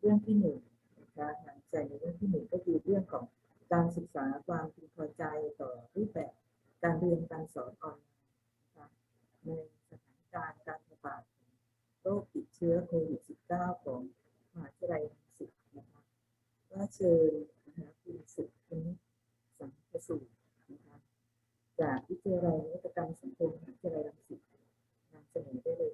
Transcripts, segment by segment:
เรื่องที่หนึ่งนะคะงานวิจัยในเรื่องที่หนึ่งก็คือเรื่องของการศึกษาความพึงพอใจต่อรูปแบบการเรียนการสอนออนไลน์นะคะในสถานการณ์การระบาดโรคติดเชื้อโควิด -19 ของมหาวิทยาลัยรังสิตนะคะก็เชิญนะคะคุณสุขคุณสังกสูตรนะคะจากวิทยาลัยนวัตกรรมสังคมมหาวิทยาลัยรังสิตนำเสนอได้เลย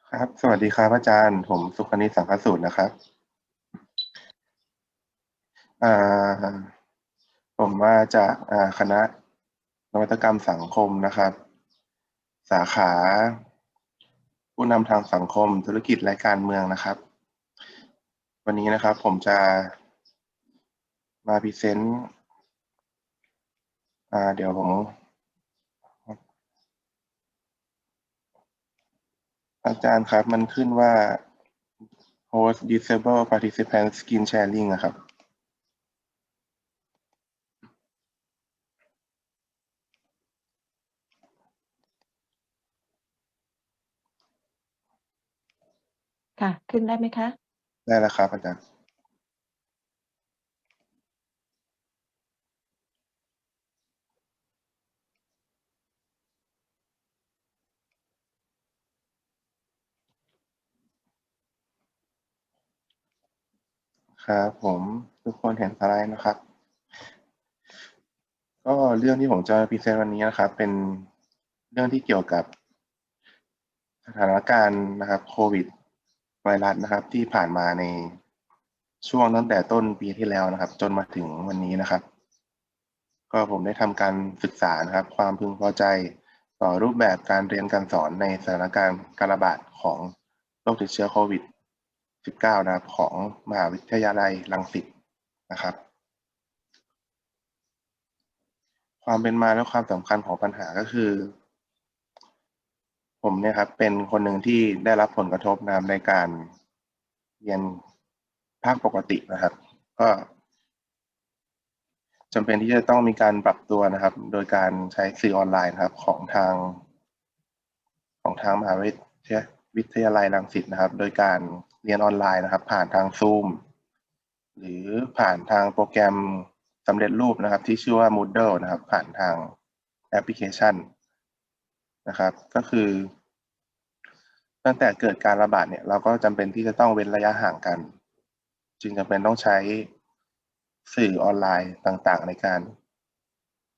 ค่ะ ครับ สวัสดีครับอาจารย์ ผมสุขนิตสังคสูตรนะครับผมมาจากคณะนวัตกรรมสังคมนะครับ สาขา ผู้นำทางสังคม ธุรกิจและการเมืองนะครับ วันนี้นะครับผมจะมาพรีเซนต์เดี๋ยวผม อาจารย์ครับมันขึ้นว่า host disable participant screen sharing อะครับ ค่ะ ขึ้นได้ไหมคะ ได้แล้วครับอาจารย์ ครับผมทุกคนเห็นสไลด์นะครับ ก็เรื่องที่ผมจะพรีเซนต์วันนี้นะครับ เป็นเรื่องที่เกี่ยวกับสถานการณ์นะครับโควิดไวรัสนะครับ ที่ผ่านมาในช่วงตั้งแต่ต้นปีที่แล้วนะครับ จนมาถึงวันนี้นะครับ ก็ผมได้ทำการศึกษานะครับ ความพึงพอใจต่อรูปแบบการเรียนการสอนในสถานการณ์การระบาดของโรคติดเชื้อโควิด 19 นะครับ ของมหาวิทยาลัยรังสิตนะครับ ความเป็นมาและความสำคัญของปัญหาก็คือ ผมเนี่ยครับเป็นคนหนึ่งที่ได้รับผลกระทบนะครับในการเรียนภาคปกตินะครับ ก็จำเป็นที่จะต้องมีการปรับตัวนะครับ โดยการใช้สื่อออนไลน์นะครับของทาง ของทางมหาวิทยาลัยรังสิตนะครับ โดยการ เรียนออนไลน์นะครับ ผ่านทาง Zoom หรือผ่านทางโปรแกรมสำเร็จรูปนะครับ ที่ชื่อว่า Moodle นะครับ ผ่านทางแอปพลิเคชันนะครับ ก็คือ ตั้งแต่เกิดการระบาดเนี่ยเราก็จำเป็นที่จะต้องเว้นระยะห่างกัน จึงจำเป็นต้องใช้สื่อออนไลน์ต่างๆ ในการ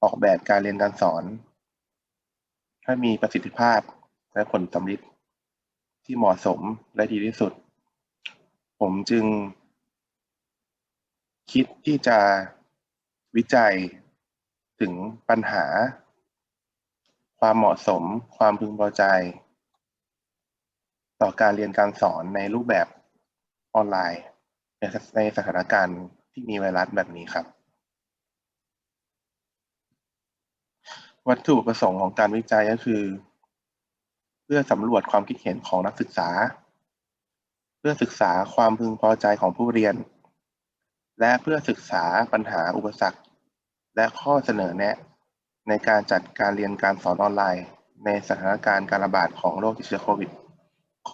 ออกแบบการเรียนการสอน ให้มีประสิทธิภาพและผลสำลิดที่เหมาะสมและดีที่สุด ผมจึง คิดที่จะวิจัยถึงปัญหา ความเหมาะสม ความพึงพอใจ ต่อการเรียนการสอนในรูปแบบออนไลน์ ในสถานการณ์ที่มีไวรัสแบบนี้ครับ วัตถุประสงค์ของการวิจัยก็คือ เพื่อสำรวจความคิดเห็นของนักศึกษา พื่อศึกษาความพึงพอใจของผู้เรียน และเพื่อศึกษาปัญหาอุปสรรค และข้อเสนอแนะ ในการจัดการเรียนการสอนออนไลน์ ในสถานการณ์การระบาดของโรคติดเชื้อโควิด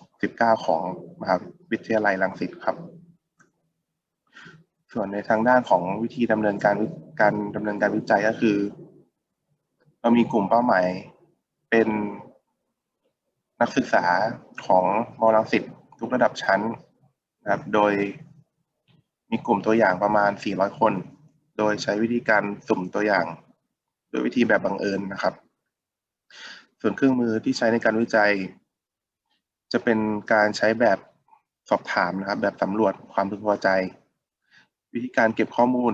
19 ของมหาวิทยาลัยรังสิตครับ ส่วนในทางด้านของวิธีดำเนินการการดำเนินการวิจัยก็คือ เรามีกลุ่มเป้าหมายเป็นนักศึกษาของมรังสิต ทุกระดับชั้นนะครับ โดยมีกลุ่มตัวอย่างประมาณ 400 คน โดยใช้วิธีการสุ่มตัวอย่าง โดยวิธีแบบบังเอิญนะครับ ส่วนเครื่องมือที่ใช้ในการวิจัย จะเป็นการใช้แบบสอบถามนะครับ แบบสำรวจความพึงพอใจ วิธีการเก็บข้อมูล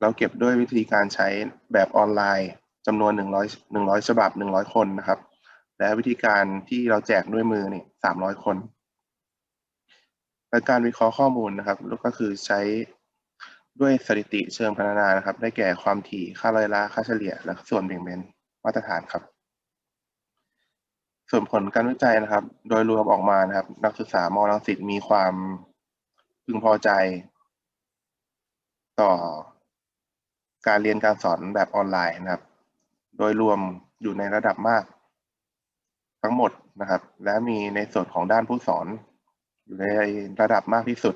เราเก็บด้วยวิธีการใช้แบบออนไลน์จำนวน 100 100 ฉบับ 100 คนนะครับ และวิธีการที่เราแจกด้วยมือนี่300 คน และการวิเคราะห์ข้อมูลนะครับก็คือใช้ด้วยสถิติเชิงพรรณนานะครับ ได้แก่ความถี่ค่าร้อยละค่าเฉลี่ย และส่วนแบ่งเป็นมาตรฐานครับ ส่วนผลการวิจัยนะครับ โดยรวมออกมานะครับ นักศึกษามอรังสิตมีความพึงพอใจ ต่อการเรียนการสอนแบบออนไลน์นะครับ โดยรวมอยู่ในระดับมาก ทั้งหมดนะครับ และมีในส่วนของด้านผู้สอน อยู่ในระดับมากที่สุด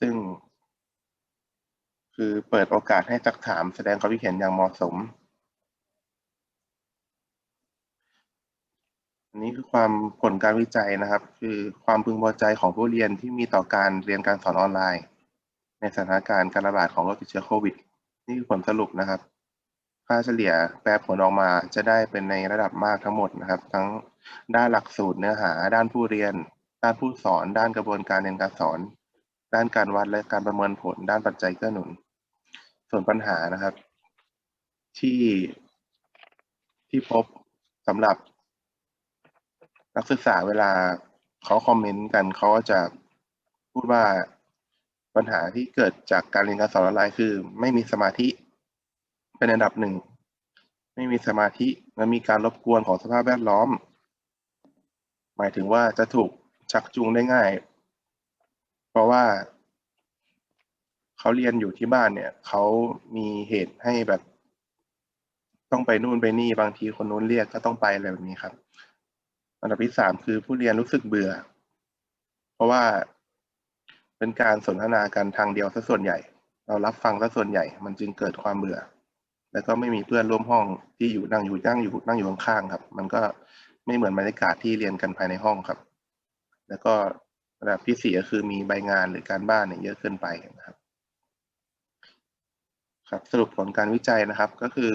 ซึ่ง คือเปิดโอกาสให้ซักถามแสดงความคิดเห็นอย่างเหมาะสม อันนี้คือความผลการวิจัยนะครับ คือความพึงพอใจของผู้เรียนที่มีต่อการเรียนการสอนออนไลน์ ในสถานการณ์การระบาดของโรคติดเชื้อโควิด นี่คือผลสรุปนะครับ ค่าเฉลี่ยแปลผลออกมาจะได้เป็นในระดับมากทั้งหมดนะครับ ทั้ง ด้านหลักสูตรเนื้อหา ด้านผู้เรียน ด้านผู้สอน ด้านกระบวนการเรียนการสอน ด้านการวัดและการประเมินผล ด้านปัจจัยเกื้อหนุน ส่วนปัญหานะครับ ที่ที่พบสำหรับนักศึกษาเวลาเขาคอมเมนต์กันเขาก็จะพูดว่าปัญหาที่เกิดจากการเรียนการสอนออนไลน์คือ ไม่มีสมาธิ เป็นอันดับหนึ่ง ไม่มีสมาธิและมีการรบกวนของสภาพแวดล้อม หมายถึงว่าจะถูกชักจูงได้ง่าย เพราะว่าเขาเรียนอยู่ที่บ้านเนี่ยเขามีเหตุให้แบบ ต้องไปนู่นไปนี่บางทีคนนู้นเรียกก็ต้องไปอะไรแบบนี้ครับ อันดับที่สามคือผู้เรียนรู้สึกเบื่อ เพราะว่าเป็นการสนทนากันทางเดียวซะส่วนใหญ่ เรารับฟังซะส่วนใหญ่ มันจึงเกิดความเบื่อ แล้วก็ไม่มีเพื่อนร่วมห้องที่อยู่นั่งอยู่นั่งอยู่นั่งอยู่ข้างๆครับ มันก็ ไม่เหมือนบรรยากาศที่เรียนกันภายในห้องครับ แล้วก็ระดับที่สี่ก็คือมีใบงานหรือการบ้านเนี่ยเยอะเกินไปนะครับครับสรุปผลการวิจัยนะครับก็คือ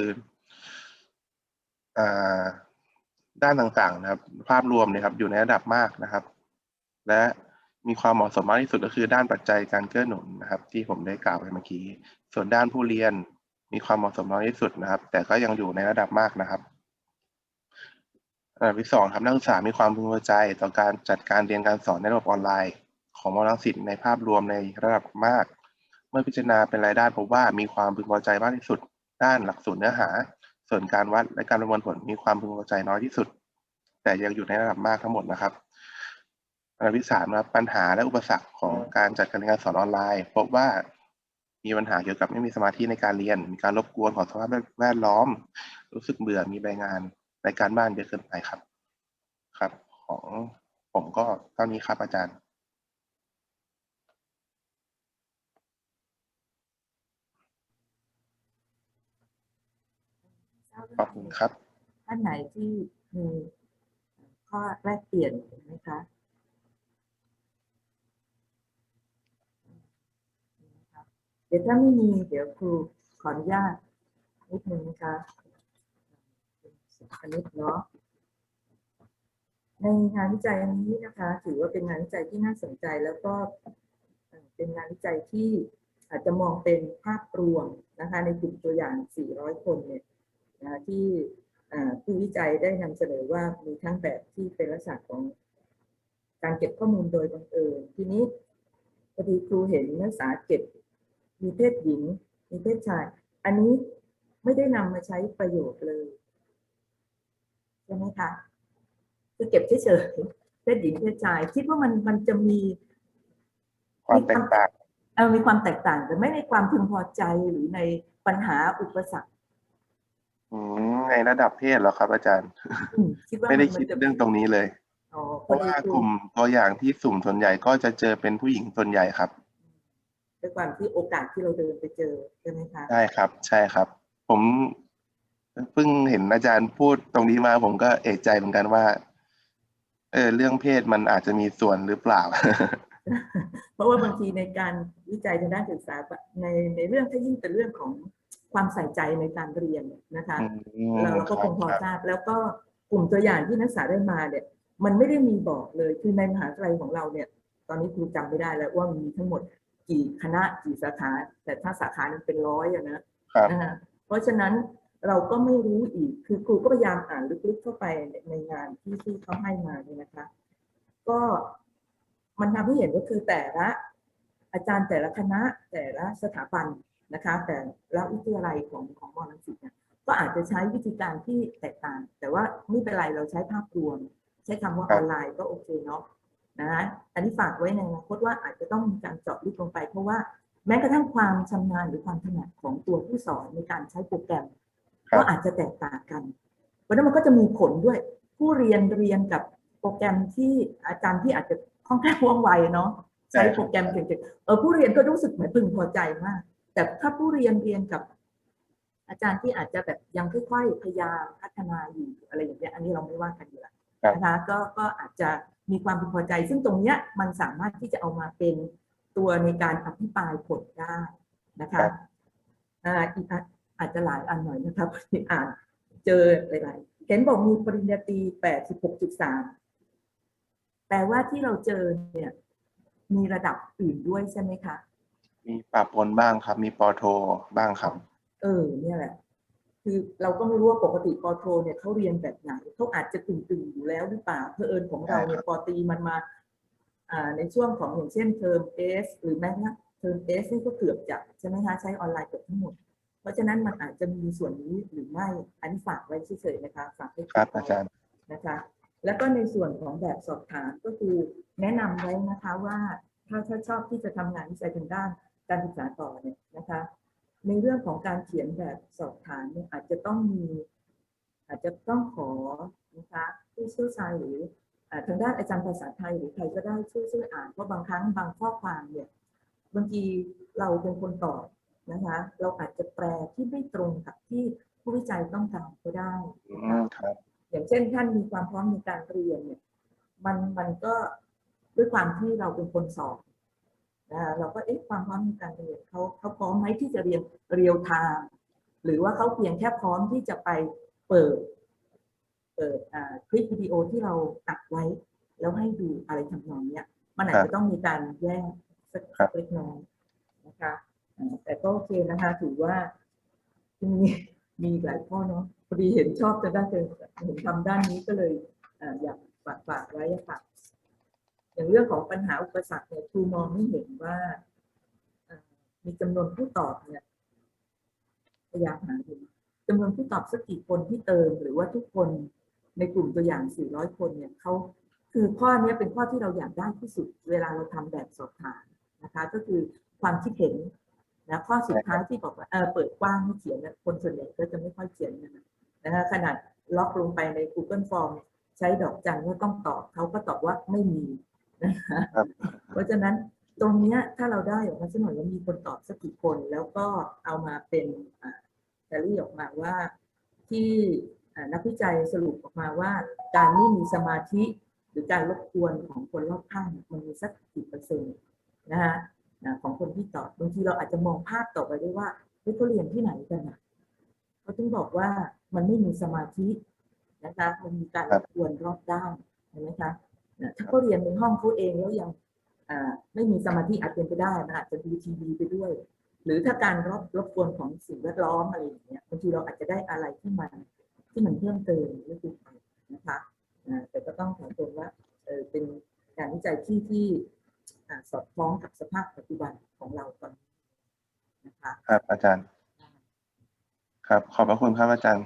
อ่าด้านต่างๆนะครับ ภาพรวมเนี่ยครับอยู่ในระดับมากนะครับ และมีความเหมาะสมมากที่สุดก็คือด้านปัจจัยการเกื้อหนุนนะครับ ที่ผมได้กล่าวไปเมื่อกี้ ส่วนด้านผู้เรียนมีความเหมาะสมน้อยที่สุดนะครับ แต่ก็ยังอยู่ในระดับมากนะครับ อันดับที่สองครับนักศึกษามีความพึงพอใจต่อการจัดการเรียนการสอนในระบบออนไลน์ ของมอลังสิตในภาพรวมในระดับมาก เมื่อพิจารณาเป็นรายด้านพบว่ามีความพึงพอใจมากที่สุด ด้านหลักสูตรเนื้อหา ส่วนการวัดและการประเมวลผลมีความพึงพอใจน้อยที่สุด แต่ยังอยู่ในระดับมากทั้งหมดนะครับอันดับที่สามนะครับปัญหาและอุปสรรคของการจัดการเรียนการสอนออนไลน์ พบว่ามีปัญหาเกี่ยวกับไม่มีสมาธิในการเรียน มีการรบกวนของสภาพแวดล้อม รู้สึกเบื่อมีใบงาน รายการบ้านเยอะเกินไปครับ ครับ ของผมก็เท่านี้ครับอาจารย์ขอบคุณครับ ท่านไหนที่มีข้อแลกเปลี่ยนไหมคะเดี๋ยวถ้าไม่มีเดี๋ยวครูขออนุญาตนิดนึงนะคะ อันนี้เนาะในงานวิจัยอันนี้นะคะ ถือว่าเป็นงานวิจัยที่น่าสนใจแล้วก็เป็นงานวิจัยที่อาจจะมองเป็นภาพรวมนะคะ ในกลุ่มตัวอย่าง 400 คนเนี่ยนะที่ผู้วิจัยได้นำเสนอว่ามีทั้งแบบที่เป็นลักษณะของการเก็บข้อมูลโดยบังเอิญทีนี้พอดีครูเห็นนักศึกษาเก็บมีเพศหญิง มีเพศชาย อันนี้ไม่ได้นำมาใช้ประโยชน์เลย ช่ไหมคะคือเก็บเฉยๆเพศหญิงเพศชาย คิดว่ามันมันจะมีความแตกต่างเอ่อมีความแตกต่าง แต่ไม่ในความพึงพอใจหรือในปัญหาอุปสรรคอืมในระดับเพศเหรอครับ อาจารย์อืมคิดว่าไม่ได้นคิดจะเรื่องตรงนี้เลยอ๋อเพพอราะดีว่าครูกลุ่มตัวอย่างที่สุ่มส่วนใหญ่ก็จะเจอเป็นผู้หญิงส่วนใหญ่ครับด้วยความที่โอกาสที่เราเดินไปเจอใช่ไหมคะใช่ครับ ใช่ครับ ผม เพิ่งเห็นอาจารย์พูดตรงนี้มาผมก็เอกใจเหมือนกันว่า เออเรื่องเพศมันอาจจะมีส่วนหรือเปล่า เพราะว่าบางทีในการวิจัยทางด้านศึกษาในในเรื่องถ้ายิ่งเป็นเรื่องของความใส่ใจในการเรียนนะคะอืมเราเราก็คงพอรับทราบแล้วก็กลุ่มตัวอย่างที่นักศึกษาได้มาเนี่ย มันไม่ได้มีบอกเลยคือในมหาวิทยาลัยของเราเนี่ย ตอนนี้ครูจำไม่ได้แล้วว่ามีทั้งหมดกี่คณะกี่สาขาแต่ถ้าสาขานึงเป็นร้อยอะนะครับนะคะเพราะฉะนั้น เราก็ไม่รู้อีก คือครูก็พยายามอ่านลึกๆเข้าไปในในงานที่ที่เขาให้มาเนี่ยนะคะ ก็มันทำให้เห็นก็คือแต่ละ อาจารย์แต่ละคณะแต่ละสถาบันนะคะ แต่ละวิทยาลัยของของมอลังสิตเนี่ยก็อาจจะใช้วิธีการที่แตกต่าง แต่ว่าไม่เป็นไรเราใช้ภาพรวม ใช้คำว่าครัอบอนไลน์ก็โอเคเนาะนะอันนี้ฝากไว้ในอนาคตว่าอาจจะต้องมีการเจาะลึกลงไป เพราะว่าแม้กระทั่งความชำนาญหรือความถนัดของตัวผู้สอนในการใช้โปรแกรมครับ ก็อาจจะแตกต่างกัน เพราะฉะนั้นมันก็จะมีผลด้วย ผู้เรียนเรียนกับโปรแกรมที่อาจารย์ที่อาจจะค่อนข้างว่องไวเนาะใช้โปรแกรมเก่งๆเออผู้เรียนก็รู้สึกเหมือนพึงพอใจมาก แต่ถ้าผู้เรียนเรียนกับ อาจารย์ที่อาจจะแบบยังค่อยๆพยายามพัฒนาอยู่อะไรอย่างเงี้ยอันนี้เราไม่ว่ากันอยู่แล้วครับนะคะก็ก็อาจจะมีความพึงพอใจ ซึ่งตรงเนี้ยมันสามารถที่จะเอามาเป็นตัวในการอภิปรายผลได้นะคะอ่าอีก อันอาจจะหลายอันหน่อยนะครับที่อ่านเจอหลายๆเห็นบอกมีปริญญาตรี86.3แปลว่าที่เราเจอเนี่ยมีระดับอื่นด้วยใช่ไหมคะมีปะปนบ้างครับ มีปอโทบ้างครับ เออ เนี่ยแหละ คือเราก็ไม่รู้ว่าปกติปอโทเนี่ยเขาเรียนแบบไหนเขาอาจจะตึงๆอยู่แล้วหรือเปล่าเพอเอิญของเราเนี่ยปอตรีมันมาอ่าในช่วงของอย่างเช่นเทอมเอสหรือแม้กระทั่งเทอมเอสนี่ก็เกือบจะใช่ไหมคะใช้ออนไลน์เกือบทั้งหมด เพราะฉะนั้นมันอาจจะมีส่วนนี้หรือไม่ อันนี้ฝากไว้เฉยๆนะคะฝากให้ครับไว้อาจารย์นะคะ แล้วก็ในส่วนของแบบสอบถามก็คือแนะนำไว้นะคะว่าถ้าถ้าชอบที่จะทำงานวิจัยทางด้านการศึกษาต่อเนี่ยนะคะ ในเรื่องของการเขียนแบบสอบถามเนี่ยอาจจะต้องมี อาจจะต้องขอนะคะผู้เชี่ยวชาญหรืออ่าทางด้านอาจารย์ภาษาไทยหรือใครก็ได้ช่วยช่วยอ่านเพราะบางครั้งบางข้อความเนี่ยบางทีเราเป็นคนตอบ นะคะ เราอาจจะแปลที่ไม่ตรงกับที่ผู้วิจัยต้องการก็ได้อืนะคะมครับอย่างเช่นท่านมีความพร้อมในการเรียนเนี่ยมันมันก็ด้วยความที่เราเป็นคนสอบนะคะเราก็เอ๊ะความพร้อมในการเรียนเขาเขาพร้อมไหมที่จะเรียนเรียลไทม์หรือว่าเขาเพียงแค่พร้อมที่จะไปเปิด เปิดอ่าคลิปวิดีโอที่เราตัดไว้ แล้วให้ดูอะไรทำนองเนี้ยมันอาจครับจะต้องมีการแยกสักครับเล็กน้อยนะคะอ่า แต่ก็โอเคนะคะ ถือว่ามีมีหลายข้อเนาะพอดีเห็นชอบจะด้านเห็นทำด้านนี้ก็เลยอยากฝากฝากไว้ค่ะอย่างเรื่องของปัญหาอุปสรรคเนี่ยครูมองไม่เห็นว่ามีจำนวนผู้ตอบเนี่ยพยายามหาดูจำนวนผู้ตอบสักกี่คนที่เติม หรือว่าทุกคนในกลุ่มตัวอย่าง 400 คนเนี่ยเขาคือข้อนี้เป็นข้อที่เราอยากได้ที่สุด เวลาเราทำแบบสอบถามนะคะ ก็คือความคิดเห็น นะข้อสุดท้ายที่บอกว่าเออเปิดกว้างให้เขียนเนี่ยคนส่วนใหญ่ก็จะไม่ค่อยเขียนนะนะคะขนาดล็อกลงไปใน Google Form ใช้ดอกจันว่าต้องตอบเขาก็ตอบว่าไม่มีนะคะครับเพราะฉะนั้นตรงเนี้ยถ้าเราได้ออกมาสักหน่อยแล้วมีคนตอบสักกี่คนแล้วก็เอามาเป็นแทรี่ออกมาว่าที่อ่านักวิจัยสรุปออกมาว่า การไม่มีสมาธิหรือการรบกวนของคนรอบข้างเนี่ยมันมีสักกี่เปอร์เซ็นต์นะคะ นะของคนที่ตอบบางทีเราอาจจะมองภาพต่อไปได้ว่าเฮ้ยเขาเรียนที่ไหนกันนะเขาถึงบอกว่ามันไม่มีสมาธินะคะมันมีการกวนรอบด้านเห็นไหมคะถ้าเขาเรียนในห้องเขาเองแล้วยังไม่มีสมาธิอาจเป็นไปได้นะอาจจะดูทีวีไปด้วย หรือถ้าการรบรบกวนของสิ่งแวดล้อมอะไรอย่างเงี้ยบางทีเราอาจจะได้อะไรที่มันที่มันเพิ่มเติมก็คือไปนะคะแต่ก็ต้องขอชมว่าเออเป็นการวิจัยที่ที่ สอดคล้องกับสภาพปัจจุบันของเราตอนนี้นะคะ ครับอาจารย์ ครับ ขอบพระคุณครับอาจารย์